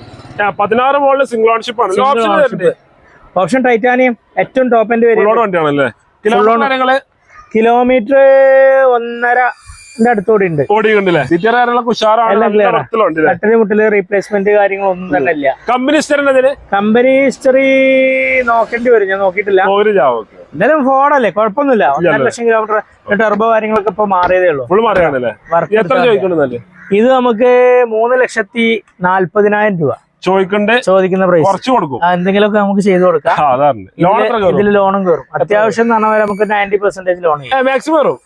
Speaker 2: പതിനാറ് മോഡൽ സിംഗിൾ ഓണർഷിപ്പ് ആണ്. ഓപ്ഷൻ
Speaker 1: ടൈറ്റാനിയം ഏറ്റവും ടോപ്പ് എൻഡ് വരും
Speaker 2: വണ്ടിയാണല്ലേ? കിലോമീറ്റർ
Speaker 1: ഒന്നര. അടുത്തോടെ ഉണ്ട്. കട്ടൽ മുട്ടൽ റീപ്ലേസ്മെന്റ് കാര്യങ്ങളൊന്നും തന്നെ ഇല്ല.
Speaker 2: കമ്പനി
Speaker 1: കമ്പനി ഹിസ്റ്ററി നോക്കേണ്ടി വരും. ഞാൻ നോക്കിയിട്ടില്ല. എന്തായാലും ഫോണല്ലേ കുഴപ്പമൊന്നുമില്ല. ഒന്നര ലക്ഷം കിലോമീറ്റർ ടെർബോ കാര്യങ്ങളൊക്കെ ഇപ്പൊ മാറിയതേ ഉള്ളൂ. ഇത് നമുക്ക് മൂന്ന് ലക്ഷത്തി നാല്പതിനായിരം രൂപ.
Speaker 2: ചോദിക്കണ്ടേ.
Speaker 1: ചോദിക്കുന്ന പ്രൈസ്
Speaker 2: കുറച്ച് കൊടുക്കും.
Speaker 1: എന്തെങ്കിലുമൊക്കെ നമുക്ക് ചെയ്തു കൊടുക്കാം. ഇതിൽ ലോണും കയറും. അത്യാവശ്യം എന്ന് പറഞ്ഞാൽ നമുക്ക് നയന്റി പെർസെന്റേജ് ലോൺ
Speaker 2: മാക്സിമം കയറും.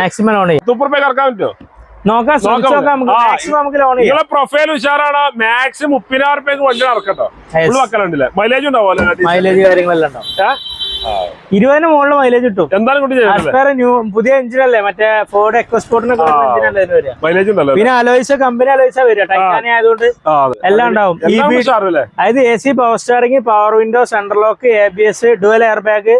Speaker 1: മാക്സിമം ലോൺ ചെയ്യും.
Speaker 2: സൂപ്പർ പേ കറക്കാൻ പറ്റുമോ?
Speaker 1: നോക്കാം നമുക്ക്. മാക്സിമം നമുക്ക് ലോൺ ചെയ്യാം.
Speaker 2: നിങ്ങളെ പ്രൊഫൈൽ ഉഷാറാണ്. മാക്സിമം മുപ്പതിനായിരം റുപ്യക്ക് വണ്ടി നടക്കട്ടോ. മൈലേജ് ഉണ്ടാവും
Speaker 1: മൈലേജ് കാര്യങ്ങളെല്ലാം ഉണ്ടാവും. ഇരുപതിന് മുകളിൽ മൈലേജ് കിട്ടും.
Speaker 2: എന്തായാലും
Speaker 1: ന്യൂ പുതിയ എഞ്ചിൻ അല്ലേ? മറ്റേ ഫോർഡ് എക്സ്പോർട്ടിനൊക്കെ
Speaker 2: മൈലേജ്
Speaker 1: പിന്നെ അലോയ്സ കമ്പനി അലോയിസ വരിക. ടൈറ്റാനിയ ആയതുകൊണ്ട് എല്ലാം ഉണ്ടാവും. അതായത് A C power steering power window central lock A B S dual airbag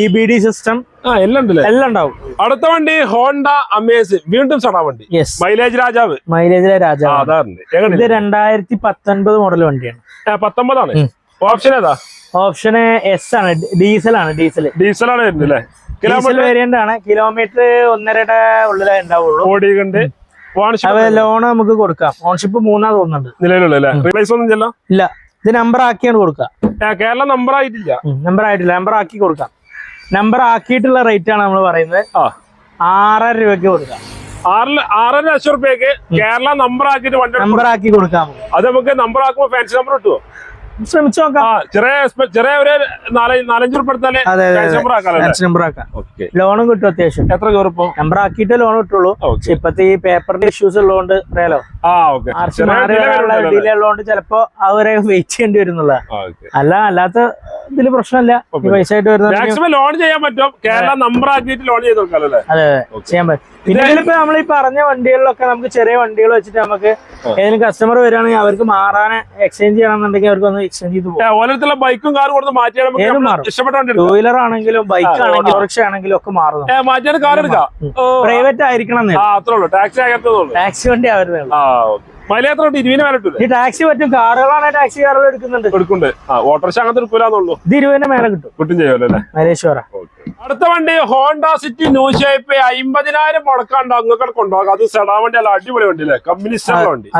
Speaker 1: E B D system
Speaker 2: എല്ലാം
Speaker 1: ഉണ്ടാവും.
Speaker 2: അടുത്ത വണ്ടി ഹോണ്ട അമേസ് വീണ്ടും സടാ വണ്ടി. മൈലേജ് രാജാവ്.
Speaker 1: മൈലേജിലെ രാജാവ് ഇത് രണ്ടായിരത്തി പത്തൊൻപത് മോഡൽ വണ്ടിയാണ്.
Speaker 2: പത്തൊമ്പതാണ്. ഓപ്ഷൻ ഏതാ?
Speaker 1: ഓപ്ഷൻ എസ് ആണ്. ഡീസൽ ആണ് ഡീസൽ
Speaker 2: ഡീസലാണ് ആണ്
Speaker 1: ഡീസൽ
Speaker 2: കിലോമീറ്റർ
Speaker 1: വേരിയന്റ് ആണ്. കിലോമീറ്റർ ഒന്നരയുടെ ഉള്ളിലേ ഉണ്ടാവുള്ളൂ.
Speaker 2: ഓടിയുണ്ട്
Speaker 1: ലോൺ നമുക്ക് കൊടുക്കാം. ഓൺഷിപ്പ് മൂന്നാ തോന്നുന്നുണ്ട്.
Speaker 2: നിലവിലുള്ള റീപ്ലേസ് ഒന്നും
Speaker 1: ഇല്ല. ഇത് നമ്പർ ആക്കിയാണ് കൊടുക്കുക.
Speaker 2: കേരള നമ്പർ ആയിട്ടില്ല.
Speaker 1: നമ്പർ ആയിട്ടില്ല. നമ്പർ ആക്കി കൊടുക്കാം. നമ്പർ ആക്കിയിട്ടുള്ള റേറ്റ് ആണ് നമ്മൾ പറയുന്നത്. ആറര രൂപയ്ക്ക് കൊടുക്കാം.
Speaker 2: ആറര ലക്ഷം റുപ്യക്ക് കേരള നമ്പർ ആക്കിയിട്ട്
Speaker 1: നമ്പർ ആക്കി കൊടുക്കാം.
Speaker 2: അത് നമുക്ക് നമ്പർ ആക്കുമ്പോ ഫാൻസി നമ്പർ കിട്ടുമോ
Speaker 1: ശ്രമിച്ചു നോക്കാം
Speaker 2: ചെറിയ ചെറിയ ഒരു നാലഞ്ച് നമ്പർ
Speaker 1: ലോണും കിട്ടും അത്യാവശ്യം.
Speaker 2: എത്ര കയറിപ്പോ
Speaker 1: നമ്പർ ആക്കിയിട്ടേ ലോൺ കിട്ടുള്ളൂ. പക്ഷെ ഇപ്പത്തെ ഈ പേപ്പറിന്റെ ഇഷ്യൂസ് ഉള്ളതുകൊണ്ട് അറിയാലോ? ഉള്ളതുകൊണ്ട് ചിലപ്പോ അവരെ വെയിറ്റ് ചെയ്യേണ്ടി വരുന്നുള്ള. അല്ല അല്ലാത്ത ഇതിൽ പ്രശ്നമില്ല. പൈസ ആയിട്ട് വരുന്ന
Speaker 2: ലോൺ ചെയ്യാൻ പറ്റും. കേരള നമ്പർ ആക്കിയിട്ട് ലോൺ ചെയ്ത് കൊടുക്കാലോ
Speaker 1: അതെ അതെ. ചെയ്യാൻ പറ്റും. ഇതിലിപ്പോ നമ്മൾ ഈ പറഞ്ഞ വണ്ടികളിലൊക്കെ നമുക്ക് ചെറിയ വണ്ടികൾ വെച്ചിട്ട് നമുക്ക് ഏതെങ്കിലും കസ്റ്റമർ വരികയാണെങ്കിൽ അവർക്ക് മാറാൻ എക്സ്ചേഞ്ച് ചെയ്യണമെന്നുണ്ടെങ്കിൽ അവർക്ക് ഒന്ന് എക്സ്ചേഞ്ച് ചെയ്ത് പോകും
Speaker 2: ബൈക്കും കാറും കൊടുത്ത് മാറ്റിയാൽ
Speaker 1: ടൂ വീലർ ആണെങ്കിലും ബൈക്ക് ആണെങ്കിലും റിക്ഷ ആണെങ്കിലും ഒക്കെ മാറും
Speaker 2: ഏ, കാർ എടുക്കാം.
Speaker 1: പ്രൈവറ്റ് ആയിരിക്കണം
Speaker 2: ടാക്സി
Speaker 1: വണ്ടി ആവരുതേ ഈ ടാക്സി പറ്റും. കാറുകളാണ് ടാക്സി കാറുകൾ എടുക്കുന്നുണ്ട്.
Speaker 2: എടുക്കുന്നുണ്ട്. ഓട്ടോറിക്ഷ അങ്ങനത്തെ എടുക്കൂലെന്നുള്ളൂ.
Speaker 1: ഇത് ഇരുപതിന്റെ മേലെ കിട്ടും.
Speaker 2: കിട്ടും ചെയ്യുമല്ലോ
Speaker 1: മലേശ്വര.
Speaker 2: അടുത്ത വണ്ടി ഹോണ്ട സിറ്റി ന്യൂ ഷേപ്പ് അമ്പതിനായിരം മുടക്കാണ്ട് അങ്ങോട്ട് കൊണ്ടുപോകാം. അത് സെഡാ വണ്ടി അല്ല അടിപൊളി വണ്ടി അല്ലേ? കമ്പനി വണ്ടി?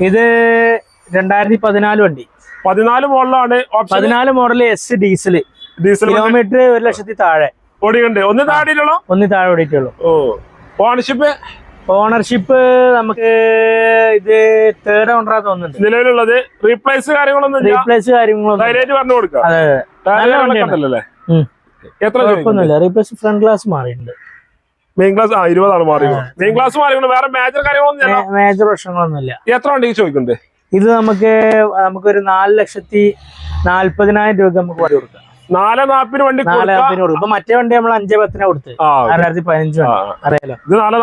Speaker 1: ഇത് രണ്ടായിരത്തി പതിനാല് വണ്ടി.
Speaker 2: പതിനാല് മോഡലാണ്.
Speaker 1: പതിനാല് model S diesel
Speaker 2: diesel
Speaker 1: kilometre ഒരു ലക്ഷത്തി താഴെ.
Speaker 2: ഓടിക്കണ്ടേ. ഒന്ന് താഴെ
Speaker 1: ഒന്ന് താഴെ ഓടിയിട്ടുള്ളൂ.
Speaker 2: ഓ. ഓണർഷിപ്പ്?
Speaker 1: ഓണർഷിപ്പ് നമുക്ക് ഇത് തേർഡ് ഓണറാ തോന്നുന്നുണ്ട്.
Speaker 2: നിലവിലുള്ളത് റീപ്ലേസ് കാര്യങ്ങളൊന്നും
Speaker 1: റീപ്ലേസ് കാര്യങ്ങളൊന്നും
Speaker 2: ധൈര്യമായിട്ട് പറഞ്ഞു കൊടുക്കാം
Speaker 1: അതെ നല്ല വണ്ടിയാണ്.
Speaker 2: ഉണ്ടല്ലേ
Speaker 1: ഉം.
Speaker 2: എത്ര
Speaker 1: കുഴപ്പമൊന്നുമില്ല. റീപ്ലേസ് ഫ്രണ്ട് ഗ്ലാസ് മാറിയിട്ടുണ്ട്.
Speaker 2: മെയിൻ ക്ലാസ് ആ ഇരുപതാണ് മാറി. മെയിൻ ക്ലാസ് മാറി വേറെ മേജർ കാര്യങ്ങളൊന്നും
Speaker 1: മേജർ പ്രശ്നങ്ങളൊന്നുമില്ല.
Speaker 2: എത്ര വണ്ടിക്ക് ചോദിക്കുന്നുണ്ട്?
Speaker 1: ഇത് നമുക്ക് നമുക്കൊരു നാല് ലക്ഷത്തി നാല്പതിനായിരം രൂപ നമുക്ക് പറഞ്ഞു കൊടുക്കാം.
Speaker 2: നാല് നാപ്പിന് വണ്ടി
Speaker 1: നാല് നാപ്പിന് കൊടുക്കും. ഇപ്പൊ മറ്റേ വണ്ടി നമ്മൾ അഞ്ചേ പത്തിനാ കൊടുത്ത്
Speaker 2: ആറായിരത്തി പതിനഞ്ചു
Speaker 1: രണ്ടായിരത്തി പതിനഞ്ച് വണ്ടി അറിയാലോ?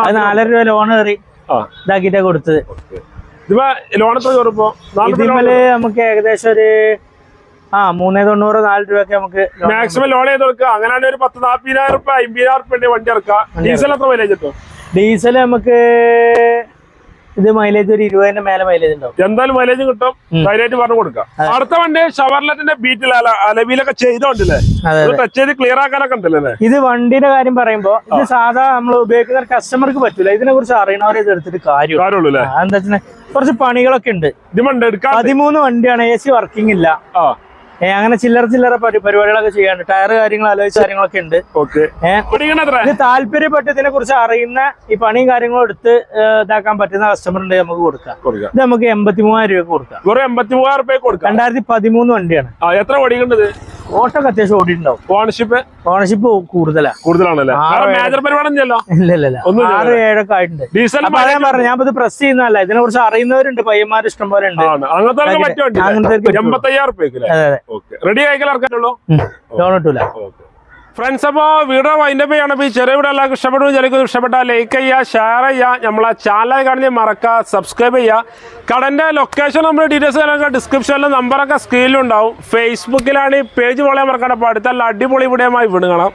Speaker 1: അത് നാലര രൂപ ലോൺ കയറി ഇതാക്കിട്ടാ കൊടുത്തത്.
Speaker 2: ഇതിപ്പോ ലോൺ എത്ര കയറിപ്പോ നാല്
Speaker 1: നമുക്ക് ഏകദേശം ഒരു ആ മൂന്നേ തൊണ്ണൂറ് നാല് രൂപയൊക്കെ നമുക്ക്
Speaker 2: മാക്സിമം ലോൺ ചെയ്ത് കൊടുക്കുക. അങ്ങനെയാണെങ്കിൽ ഒരു പത്ത് നാപ്പതിനായിരം റുപ്യ അമ്പതിനായിരം റുപ്യ വണ്ടി ഇറക്കാം ഡീസൽ എത്ര വില
Speaker 1: ഡീസൽ നമുക്ക് ഇത് മൈലേജ് ഒരു ഇരുപതിന്റെ മേലെ മൈലേജ് ഉണ്ടാവും.
Speaker 2: എന്തായാലും മൈലേജ് കിട്ടും. ധൈര്യമായിട്ട് പറഞ്ഞു കൊടുക്കാം. അടുത്ത വണ്ടി ഷവർലെറ്റിന്റെ ബീറ്റിൽ അലവിലൊക്കെ ചെയ്തോണ്ടല്ലേ? ടച്ച് ചെയ്ത് ക്ലിയർ ആക്കാനൊക്കെ ഉണ്ടല്ലേ
Speaker 1: ഇത്? വണ്ടിയുടെ കാര്യം പറയുമ്പോ ഇത് സാധാ നമ്മൾ ഉപയോഗിക്കുന്ന കസ്റ്റമർക്ക് പറ്റൂല. ഇതിനെ കുറിച്ച് അറിയണവരെ ഇത് എടുത്തിട്ട് കാര്യം
Speaker 2: കാര്യമുള്ളൂ അല്ലേ
Speaker 1: എന്താ വെച്ചാൽ കുറച്ച് പണികളൊക്കെ ഉണ്ട്. പതിമൂന്ന് വണ്ടിയാണ് എ സി വർക്കിംഗ് ഇല്ല. അങ്ങനെ ചില്ലറ ചില്ലറ പരി- പരിപാടികളൊക്കെ ചെയ്യാണ്ട് ടയർ കാര്യങ്ങൾ ആലോചിച്ച കാര്യങ്ങളൊക്കെ ഉണ്ട്. ഇത് താല്പര്യപ്പെട്ട് ഇതിനെ കുറിച്ച് അറിയുന്ന ഈ പണിയും കാര്യങ്ങളും എടുത്ത് ഇതാക്കാൻ പറ്റുന്ന കസ്റ്റമർ ഉണ്ട് നമുക്ക് കൊടുക്കാം. ഇത് നമുക്ക് എൺപത്തി മൂവായിരം രൂപ കൊടുക്കാം.
Speaker 2: വെറും എൺപത്തി മൂവായിരം റുപ്യ കൊടുക്കാം.
Speaker 1: രണ്ടായിരത്തി പതിമൂന്ന് വണ്ടിയാണ്.
Speaker 2: എത്ര ഓടിക്കേണ്ടത്?
Speaker 1: ഓട്ടോ അത്യാവശ്യം ഓടിയിട്ടുണ്ടാവും.
Speaker 2: ഓണർഷിപ്പ്
Speaker 1: ഓണർഷിപ്പ് കൂടുതലാ.
Speaker 2: കൂടുതലാണല്ലേ? മേജർ
Speaker 1: ആറ് ഏഴൊക്കെ ആയിട്ടുണ്ട്.
Speaker 2: ഡീസൽ
Speaker 1: അതാ പറഞ്ഞു ഞാൻ ഇത് പ്രസ് ചെയ്യുന്നതല്ല. ഇതിനെ കുറിച്ച് അറിയുന്നവരുണ്ട് പയ്യന്മാർ ഇഷ്ടം പോലെ ഉണ്ട്
Speaker 2: അങ്ങനത്തെ റെഡി ഇറക്കാനുള്ളൂ?
Speaker 1: ലോൺ കിട്ടൂല.
Speaker 2: ഫ്രണ്ട്സ് അപ്പോൾ വീഡിയോ വൈൻഡപ്പ് ചെയ്യണം. അപ്പൊ ഈ ചെറിയ വീഡിയോ എല്ലാവർക്കും ഇഷ്ടപ്പെട്ടു ചിലർക്ക് ഇഷ്ടപ്പെട്ടാൽ ലൈക്ക് ചെയ്യുക ഷെയർ ചെയ്യുക. നമ്മളെ ചാനൽ കാണുന്ന മറക്കുക സബ്സ്ക്രൈബ് ചെയ്യുക. കടന്റെ ലൊക്കേഷൻ നമ്മൾ ഡീറ്റെയിൽസ് കാര്യങ്ങളൊക്കെ ഡിസ്ക്രിപ്ഷനിൽ നമ്പറൊക്കെ സ്ക്രീനിലുണ്ടാവും ഫേസ്ബുക്കിലാണ് ഈ പേജ് ചെയ്യാൻ മറക്കണം അപ്പോൾ അടുത്തുള്ള അടിപൊളി വീഡിയോമായി വിടുകണം